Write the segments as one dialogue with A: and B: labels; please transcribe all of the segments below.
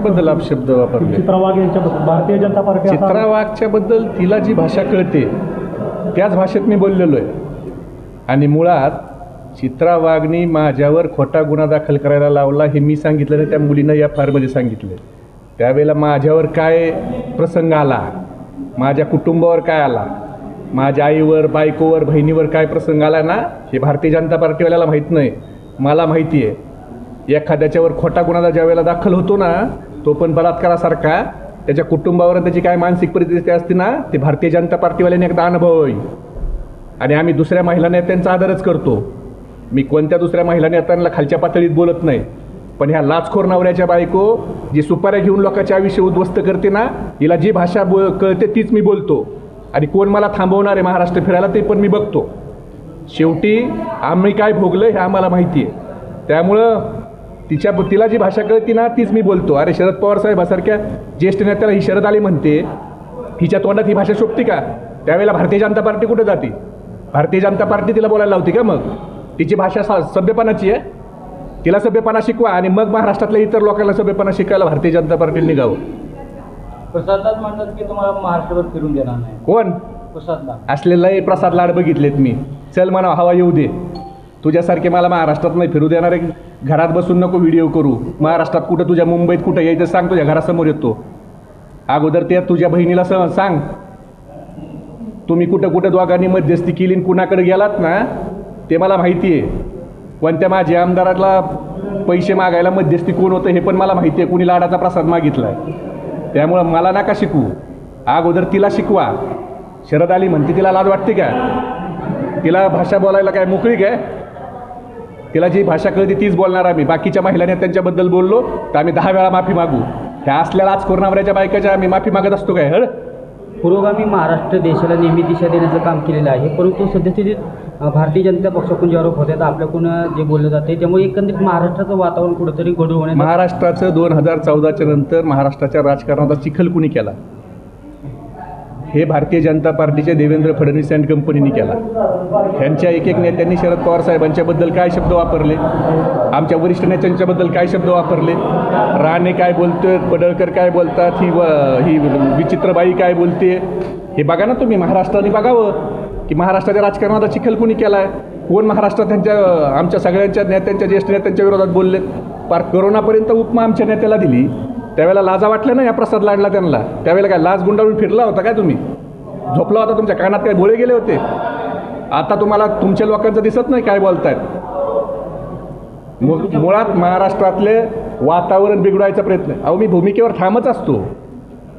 A: बद्दल अपशब्द वापरले?
B: चित्रा वाघ यांच्याबद्दल. भारतीय जनता पार्टी आता-
A: चित्रा वाघच्या बद्दल तिला जी भाषा कळते त्याच भाषेत मी बोललेलो आहे. आणि मुळात चित्रा वाघनी माझ्यावर खोटा गुन्हा दाखल करायला लावला हे मी सांगितलं नाही त्या मुलीनं या फारमध्ये सांगितलं. त्यावेळेला माझ्यावर काय प्रसंग आला? माझ्या कुटुंबावर काय आला? माझ्या आईवर बायकोवर बहिणीवर काय प्रसंग आला ना? हे भारतीय जनता पार्टीवाल्याला माहीत नाही. मला माहिती आहे. एखाद्याच्यावर खोटा गुन्हा ज्या वेळेला दाखल होतो ना तो पण बलात्कारासारखा. त्याच्या कुटुंबावर त्याची काय मानसिक परिस्थिती असते ना ते भारतीय जनता पार्टीवाल्याने एकदा अनुभव होईल. आणि आम्ही दुसऱ्या महिला नेत्यांचा आदरच करतो. मी कोणत्या दुसऱ्या महिला नेत्यांना खालच्या पातळीत बोलत नाही. पण ह्या लाचखोर नवऱ्याच्या बायको जी सुपाऱ्या घेऊन लोकांचे आयुष्य उद्ध्वस्त करते ना हिला जी भाषा बो कळते तीच मी बोलतो. आणि कोण मला थांबवणार आहे महाराष्ट्र फिरायला ते पण मी बघतो. शेवटी आम्ही काय भोगलं हे आम्हाला माहिती आहे. त्यामुळं तिच्या तिला जी भाषा कळती ना तीच मी बोलतो. अरे शरद पवार साहेबासारख्या ज्येष्ठ नेत्याला ही शरद आली म्हणते. हिच्या तोंडात ही भाषा शोभते का? त्यावेळेला भारतीय जनता पार्टी कुठे जाते? भारतीय जनता पार्टी तिला बोलायला लावते का मग? तिची भाषा सा- सभ्यपणाची आहे. तिला सभ्यपणा शिकवा आणि मग महाराष्ट्रातल्या इतर लोकांना सभ्यपणा शिकायला भारतीय जनता पार्टीने निघावं.
C: प्रसाददास म्हणतात की तुम्हाला महाराष्ट्रभर फिरून देणार नाही.
A: कोण?
C: प्रसाददास
A: असलेलाही प्रसाद लाड बघितलेत मी. चल म्हणा हवा येऊ दे. तुझ्यासारखे मला महाराष्ट्रात नाही फिरू देणार. एक घरात बसून नको व्हिडिओ करू. महाराष्ट्रात कुठं तुझ्या मुंबईत कुठं यायचं सांग तुझ्या घरासमोर येतो. अगोदर त्या तुझ्या बहिणीला स सांग. तुम्ही कुठं कुठं दोघांनी मध्यस्थी केली आणि कुणाकडे गेलात ना ते मला माहिती आहे. कोणत्या माझ्या आमदाराला पैसे मागायला मध्यस्थी कोण होतं हे पण मला माहिती आहे. कुणी लाडाचा प्रसाद मागितला आहे त्यामुळं मला नका शिकवू अगोदर तिला शिकवा. शरद आली म्हणते तिला लाज वाटते का? तिला भाषा बोलायला काय मोकळी काय तिला जी भाषा कळते तीच बोलणार आम्ही. बाकीच्या महिलांनी त्यांच्याबद्दल बोललो तर आम्ही दहा वेळा माफी मागू. ह्या असलेला आज कोरोनावऱ्याच्या बायकाच्या आम्ही माफी मागत असतो काय हळ
C: पुरोगामी महाराष्ट्र देशाला नेहमी दिशा देण्याचं काम केलेलं आहे. परंतु सद्यस्थितीत भारतीय जनता पक्षाकडून जे आरोप होतात आपल्याकडून जे बोललं जाते त्यामुळे एकंदरीत महाराष्ट्राचं वातावरण कुठंतरी होण्याचं
A: महाराष्ट्राचं दोन हजार चौदाच्या नंतर महाराष्ट्राच्या राजकारणाचा चिखल कुणी केला? हे भारतीय जनता पार्टीचे देवेंद्र फडणवीस अँड कंपनीने केला. ह्यांच्या एक एक नेत्यांनी शरद पवार साहेबांच्याबद्दल काय शब्द वापरले? आमच्या वरिष्ठ नेत्यांच्याबद्दल काय शब्द वापरले? राणे काय बोलतोय? पडळकर काय बोलतात? ही व ही विचित्रबाई काय बोलते? हे बघा ना तुम्ही महाराष्ट्राने बघावं की महाराष्ट्राच्या राजकारणाचा चिखल कुणी केला आहे कोण महाराष्ट्रात त्यांच्या आमच्या सगळ्यांच्या नेत्यांच्या ज्येष्ठ नेत्यांच्या विरोधात बोलले? पार करोनापर्यंत उपमा आमच्या नेत्याला दिली. त्यावेळेला लाजा वाटल्या ना या प्रसाद लाडला त्यांना. त्यावेळेला काय लाज गुंडाळून फिरला होता काय तुम्ही? झोपला होता तुमच्या कानात काय बोळे गेले होते? आता तुम्हाला तुमच्या लोकांचं दिसत नाही काय बोलतायत? मु- मुळात महाराष्ट्रातले वातावरण बिघडवायचा प्रयत्न. अहो मी भूमिकेवर ठामच असतो.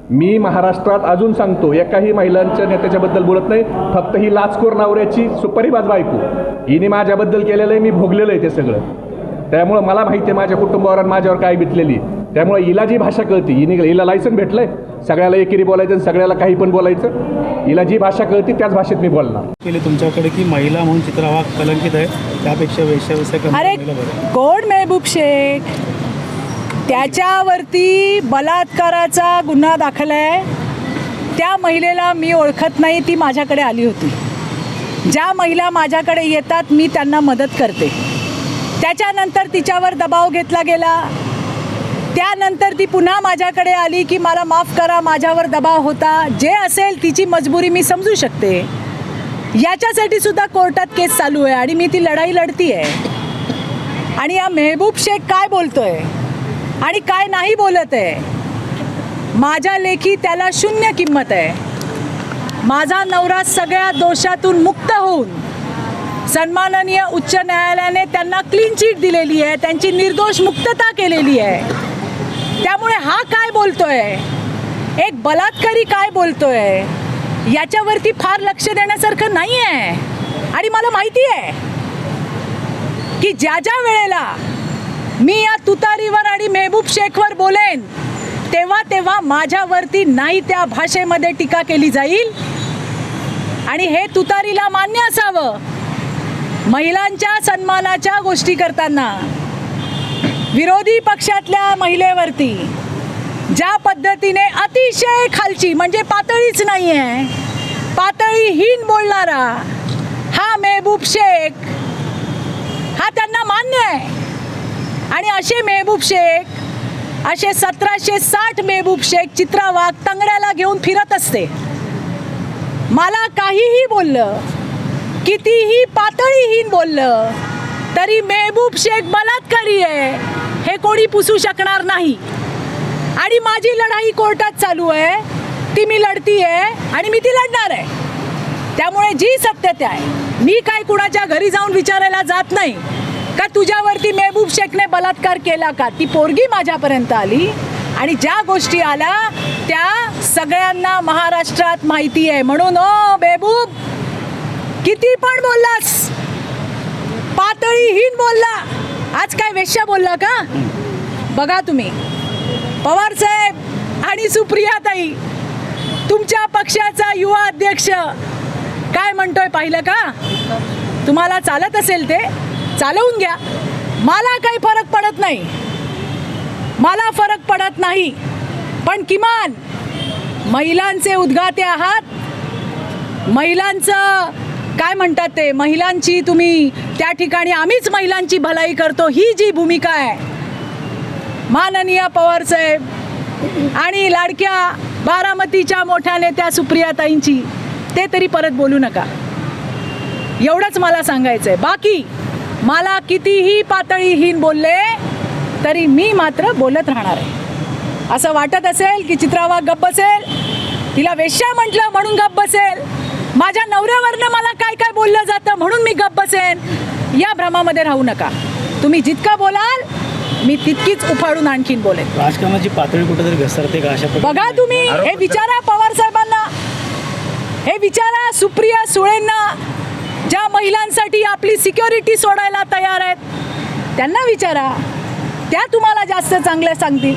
A: मी महाराष्ट्रात अजून सांगतो एकाही महिलांच्या नेत्याच्याबद्दल बोलत नाही फक्त ही लाचखोर नवऱ्याची सुपारीबाज बायको. हिने माझ्याबद्दल केलेलं आहे मी भोगलेलं आहे ते सगळं. त्यामुळं मला माहिती आहे माझ्या कुटुंबावर आणि माझ्यावर काय बितलेली त्यामुळे हिला जी भाषा कळते हिने हिला लायसन भेटलंय. सगळ्याला एकेरी बोलायचं आणि सगळ्याला काही पण बोलायचं. हिला जी भाषा कळते त्याच भाषेत मी बोलणार.
B: केले तुमच्याकडे की महिला म्हणून चित्रा वाघ कलंकित आहे. त्यापेक्षा वेश्याव्यवसाय
D: अरे
B: करणारी महिला बरं.
D: कोण मेहबूब शेख? त्याच्यावरती बलात्काराचा गुन्हा दाखल आहे. त्या महिलेला मी ओळखत नाही ती माझ्याकडे आली होती. ज्या महिला माझ्याकडे येतात मी त्यांना मदत करते. त्याच्यानंतर तिच्यावर दबाव घेतला गेला. त्यानंतर ती पुन्हा माझ्याकडे आली की मला माफ करा माझ्यावर दबाव होता. जे असेल तिची मजबुरी मी समजू शकते. याच्यासाठी सुद्धा कोर्टात केस चालू आहे आणि मी ती लढाई लढती आहे आणि या मेहबूब शेख काय बोलतोय? आणि काय नाही बोलत आहे माझ्या लेखी त्याला शून्य किंमत आहे. माझा नवरा सगळ्या दोषातून मुक्त होऊन सन्माननीय उच्च न्यायालयाने त्यांना क्लीन चिट दिलेली आहे. त्यांची निर्दोष मुक्तता केलेली आहे. त्यामुळे हा काय बोलतोय? एक बलात्कारी काय बोलतोय? याच्यावरती फार लक्ष देण्यासारखं नाही आहे आणि मला माहिती आहे की ज्या ज्या वेळेला मी या तुतारीवर आणि मेहबूब शेखवर बोलेन तेव्हा तेव्हा माझ्यावरती नाही त्या भाषेमध्ये टीका केली जाईल. आणि हे तुतारीला मान्य असावं. महिलांच्या सन्मानाच्या गोष्टी करताना. विरोधी पक्षातल्या महिलेवरती ज्या पद्धतीने अतिशय खालची म्हणजे पातळीच नाही आहे पातळीहीन बोलणारा हा मेहबूब शेख हा त्यांना मान्य आहे. आणि असे मेहबूब शेख असे सतराशे साठ मेहबूब शेख चित्रा वाघ तंगड्याला घेऊन फिरत असते. मला काहीही बोललं कितीही पातळीहीन बोललं तरी मेहबूब शेख बलात्कारी आहे. हे कोणी पुसू शकणार नाही. आणि माझी लढाई कोर्टात चालू आहे. ती मी लढती आहे आणि मी ती लढणार आहे. त्यामुळे जी सत्यता आहे मी काय कुणाच्या घरी जाऊन विचारायला जात नाही. का तुझ्यावरती मेहबूब शेखने बलात्कार केला का? ती पोरगी माझ्यापर्यंत आली. आणि ज्या गोष्टी आल्या त्या सगळ्यांना महाराष्ट्रात माहिती आहे. म्हणून ओ बेबूब किती पण बोललास. पातळीहीन बोलला. आज काय वेश्या बोलला का? बघा तुम्ही. पवार साहेब आणि सुप्रियाताई तुमच्या पक्षाचा युवा अध्यक्ष. काय म्हणतोय पाहिलं का? तुम्हाला चालत असेल ते चालवून घ्या. मला काही फरक पडत नाही. मला फरक पडत नाही. पण किमान महिलांचे उद्गाते आहात. महिलांचं काय म्हणतात ते? महिलांची तुम्ही त्या ठिकाणी आम्हीच महिलांची भलाई करतो ही जी भूमिका आहे. माननीय पवारसाहेब आणि लाडक्या बारामतीच्या मोठ्या नेत्या सुप्रियाताईंची ते तरी परत बोलू नका. एवढंच मला सांगायचं आहे बाकी मला कितीही पातळीहीन बोलले तरी मी मात्र बोलत राहणार आहे. असं वाटत असेल की चित्रावा गप्प बसेल तिला वेश्या म्हटलं म्हणून गप्प बसेल माझ्या नवऱ्यावरनं मला काय काय बोललं जातं म्हणून मी गप्प बसेन. या भ्रमामध्ये राहू नका. तुम्ही जितका बोलाल मी तितकीच उफाडून आणखीन बोलेन.
B: राजकारणाची पातळी कुठेतरी घसरते का अशा प्रकारे?
D: बघा तुम्ही हे विचारा पवार साहेबांना. हे विचारा सुप्रिया सुळेंना ज्या महिलांसाठी आपली सिक्युरिटी सोडायला तयार आहेत. त्यांना विचारा. त्या तुम्हाला जास्त चांगल्या सांगतील.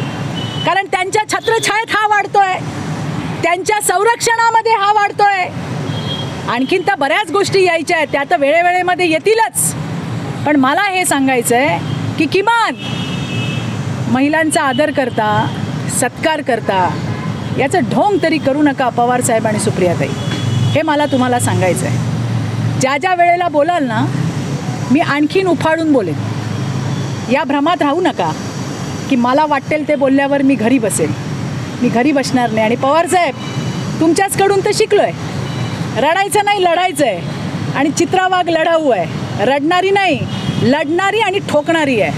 D: कारण त्यांच्या छत्रछायेत हा वाढतोय. त्यांच्या संरक्षणामध्ये हा वाढतोय. आणखीन तर बऱ्याच गोष्टी यायच्या आहेत. त्या तर वेळेवेळेमध्ये येतीलच. पण मला हे सांगायचं आहे की किमान महिलांचा आदर करता सत्कार करता याचं ढोंग तरी करू नका पवार साहेब आणि सुप्रियाताई. हे मला तुम्हाला सांगायचं आहे ज्या ज्या वेळेला बोलाल ना मी आणखीन उफाडून बोलेन. या भ्रमात राहू नका की मला वाटेल ते बोलल्यावर मी घरी बसेल मी घरी बसणार नाही. आणि पवार साहेब तुमच्याचकडून तर शिकलो आहे रडायचं नाही लढायचं आहे आणि चित्रावाग लढाऊ आहे. रडणारी नाही लढणारी आणि ठोकणारी आहे.